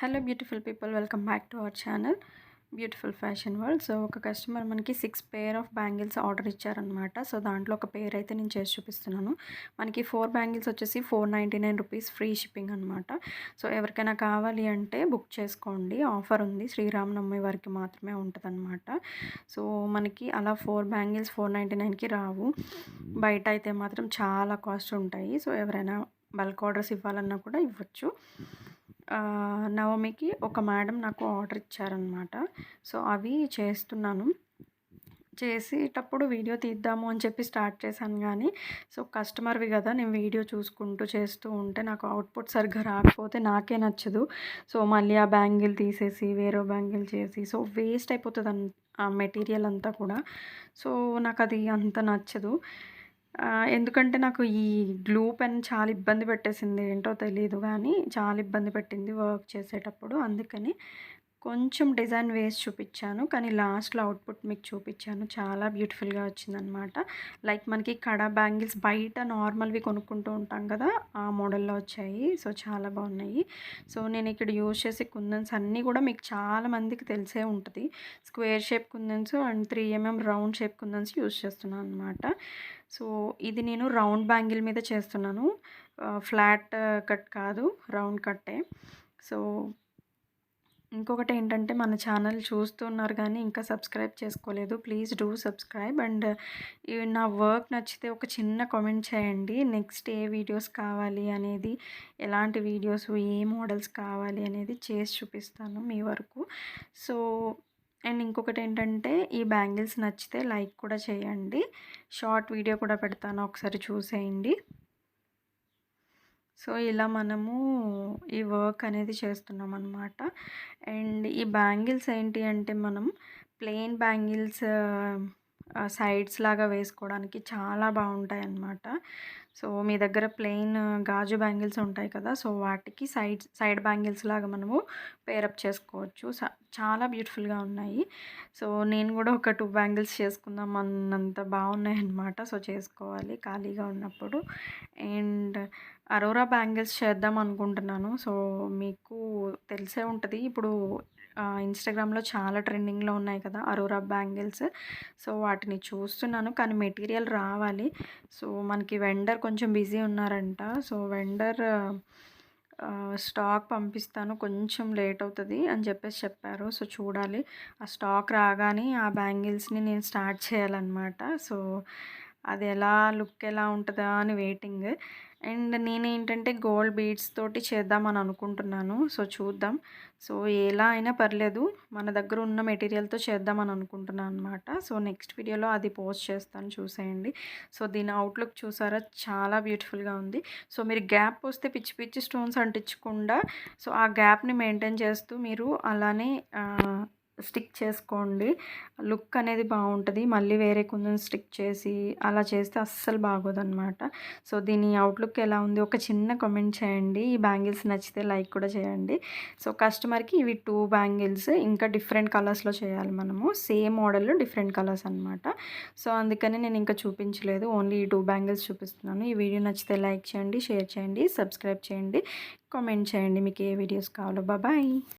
Hello beautiful people welcome back to our channel. Beautiful fashion world. So ఒక customer మనకి six pair of bangles order ఇచ్చారనమాట so దాంట్లో ఒక pair అయితే నేను చేసి చూపిస్తున్నాను. మనకి ఫోర్ బ్యాంగిల్స్ వచ్చేసి four ninety nine rupees free shipping అనమాట సో ఎవరికైనా కావాలి అంటే బుక్ చేసుకోండి. ఆఫర్ ఉంది. శ్రీరామనవమి వారికి మాత్రమే ఉంటుందన్నమాట. సో మనకి అలా ఫోర్ బ్యాంగిల్స్ ఫోర్ నైంటీ నైన్కి రావు. బయట అయితే మాత్రం చాలా కాస్ట్ ఉంటాయి. సో ఎవరైనా బల్క్ ఆర్డర్స్ ఇవ్వాలన్నా కూడా ఇవ్వచ్చు. నవమికి ఒక మేడం నాకు ఆర్డర్ ఇచ్చారనమాట సో అవి చేస్తున్నాను. చేసేటప్పుడు వీడియో తీద్దాము అని చెప్పి స్టార్ట్ చేశాను కానీ సో కస్టమర్వి కదా నేను వీడియో చూసుకుంటూ చేస్తూ ఉంటే నాకు అవుట్పుట్ సరిగ్గా రాకపోతే నాకే నచ్చదు. సో మళ్ళీ ఆ బ్యాంగిల్ తీసేసి వేరే బ్యాంగిల్ చేసి సో వేస్ట్ అయిపోతుంది ఆ మెటీరియల్ అంతా కూడా. సో నాకు అది అంత నచ్చదు. ఎందుకంటే నాకు ఈ గ్లూ పెన్ చాలా ఇబ్బంది పెట్టేసింది ఏంటో తెలియదు కానీ చాలా ఇబ్బంది పెట్టింది వర్క్ చేసేటప్పుడు. అందుకని కొంచెం డిజైన్ వేసి చూపించాను కానీ లాస్ట్లో అవుట్పుట్ మీకు చూపించాను. చాలా బ్యూటిఫుల్గా వచ్చిందనమాట లైక్ మనకి కడ బ్యాంగిల్స్ బయట నార్మల్వి కొనుక్కుంటూ ఉంటాం కదా ఆ మోడల్లో వచ్చాయి. సో చాలా బాగున్నాయి. సో నేను ఇక్కడ యూజ్ చేసే కుందన్స్ అన్నీ కూడా మీకు చాలా మందికి తెలిసే ఉంటుంది. Square shape kundans and three MM round shape kundans use చేస్తున్నాను అనమాట సో ఇది నేను రౌండ్ బ్యాంగిల్ మీద చేస్తున్నాను. ఫ్లాట్ కట్ కాదు రౌండ్ కట్టే. సో ఇంకొకటి ఏంటంటే మన ఛానల్ చూస్తున్నారు కానీ ఇంకా సబ్స్క్రైబ్ చేసుకోలేదు. Please do subscribe. అండ్ నా వర్క్ నచ్చితే ఒక చిన్న కామెంట్ చేయండి. నెక్స్ట్ ఏ వీడియోస్ కావాలి అనేది ఎలాంటి వీడియోస్ ఏ మోడల్స్ కావాలి అనేది చేసి చూపిస్తాను మీ వరకు. సో అండ్ ఇంకొకటి ఏంటంటే ఈ బ్యాంగిల్స్ నచ్చితే లైక్ కూడా చేయండి. షార్ట్ వీడియో కూడా పెడతాను. ఒకసారి చూసేయండి. సో ఇలా మనము ఈ వర్క్ అనేది చేస్తున్నాం అనమాట అండ్ ఈ బ్యాంగిల్స్ ఏంటి అంటే మనం ప్లెయిన్ బ్యాంగిల్స్ సైడ్స్ లాగా వేసుకోవడానికి చాలా బాగుంటాయి అన్నమాట సో మీ దగ్గర ప్లెయిన్ గాజు బ్యాంగిల్స్ ఉంటాయి కదా సో వాటికి సైడ్ సైడ్ బ్యాంగిల్స్ లాగా మనము పేరప్ చేసుకోవచ్చు. చాలా బ్యూటిఫుల్గా ఉన్నాయి. సో నేను కూడా ఒక టూ బ్యాంగిల్స్ చేసుకుందాం అన్నంత బాగున్నాయి అన్నమాట సో చేసుకోవాలి ఖాళీగా ఉన్నప్పుడు. అండ్ అరోరా బ్యాంగిల్స్ చేద్దాం అనుకుంటున్నాను. సో మీకు తెలిసే ఉంటుంది. ఇప్పుడు ఇన్స్టాగ్రామ్లో చాలా ట్రెండింగ్లో ఉన్నాయి కదా అరోరా బ్యాంగిల్స్. సో వాటిని చూస్తున్నాను. కానీ మెటీరియల్ రావాలి. సో మనకి వెండర్ కొంచెం బిజీ ఉన్నారంట. సో వెండర్ స్టాక్ పంపిస్తాను. కొంచెం లేట్ అవుతుంది అని చెప్పేసి చెప్పారు. సో చూడాలి. ఆ స్టాక్ రాగానే ఆ బ్యాంగిల్స్ని నేను స్టార్ట్ చేయాలన్నమాట. సో అది ఎలా లుక్ ఎలా ఉంటుందా అని వెయిటింగ్. అండ్ నేను ఏంటంటే గోల్డ్ బీడ్స్ తోటి చేద్దామని అనుకుంటున్నాను. సో చూద్దాం. సో ఎలా అయినా పర్లేదు మన దగ్గర ఉన్న మెటీరియల్తో చేద్దామని అనుకుంటున్నాను అనమాట సో నెక్స్ట్ వీడియోలో అది పోస్ట్ చేస్తాను చూసేయండి. సో దీని అవుట్లుక్ చూసారా? చాలా బ్యూటిఫుల్గా ఉంది. సో మీరు గ్యాప్ వస్తే పిచ్చి పిచ్చి స్టోన్స్ అంటించకుండా సో ఆ గ్యాప్ని మెయింటైన్ చేస్తూ మీరు అలానే స్టిక్ చేసుకోండి. లుక్ అనేది బాగుంటుంది. మళ్ళీ వేరే కొంచెం స్టిక్ చేసి అలా చేస్తే అస్సలు బాగోదన్నమాట. సో దీని అవుట్లుక్ ఎలా ఉంది? ఒక చిన్న కమెంట్ చేయండి. ఈ బ్యాంగిల్స్ నచ్చితే లైక్ కూడా చేయండి. సో కస్టమర్కి ఇవి టూ బ్యాంగిల్స్ ఇంకా డిఫరెంట్ కలర్స్లో చేయాలి మనము. సేమ్ మోడల్ డిఫరెంట్ కలర్స్ అనమాట సో అందుకని నేను ఇంకా చూపించలేదు. ఓన్లీ ఈ టూ బ్యాంగిల్స్ చూపిస్తున్నాను. ఈ వీడియో నచ్చితే లైక్ చేయండి షేర్ చేయండి సబ్స్క్రైబ్ చేయండి కామెంట్ చేయండి. మీకు ఏ వీడియోస్ కావాలో. బాబాయ్.